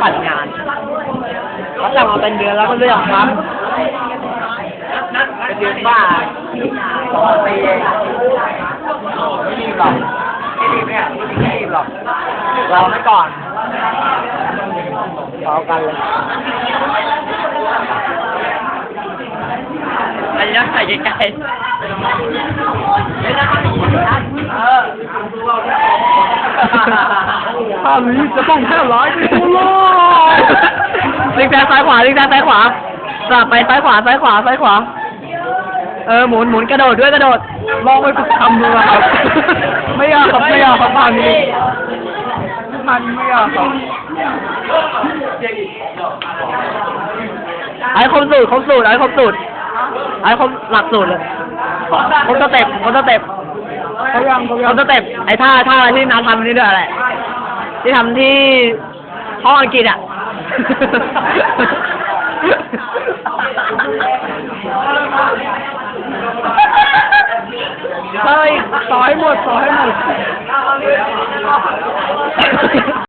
ปั่นงานเขาสั่งมาเป็นเดือนแล้วก็เรื่องครับเป็นเดือนบ้าสองปีเองไม่รีบหรอกไม่รีบเนี่ยไม่รีบหรอกรอไว้ก่อนรอกันเลยอันนี้ต้องใส่ไกลๆาพนี้จะต้องแค่ร้อยเดียวโลลิงแซงซ้ายขวาลิงแซงซ้ายขวาสลับไปซ้ายขวาซ้ายขวาซ้ายขวา เออหมุนหมุนกระโดดด้วยกระโดด ลองไปฝึกทำดูนะครับ ไม่ยากครับไม่ยากครับภาพนี้ภาพนี้ไม่ยากครับไอ้ครบสูตรครบสูตรไอ้ครบสูตรไอ้ครบหลักสูตรเลยครบสเต็ปครบสเต็ปเขายังเขาคยัรงบสเต็ปไอ้ท่าท่าอะไรที่น้าทำนี่ด้วยอะไร ที่ทำที่ห้องอังกฤษอะ เฮ้ยต่อให้หมดต่อให้หมด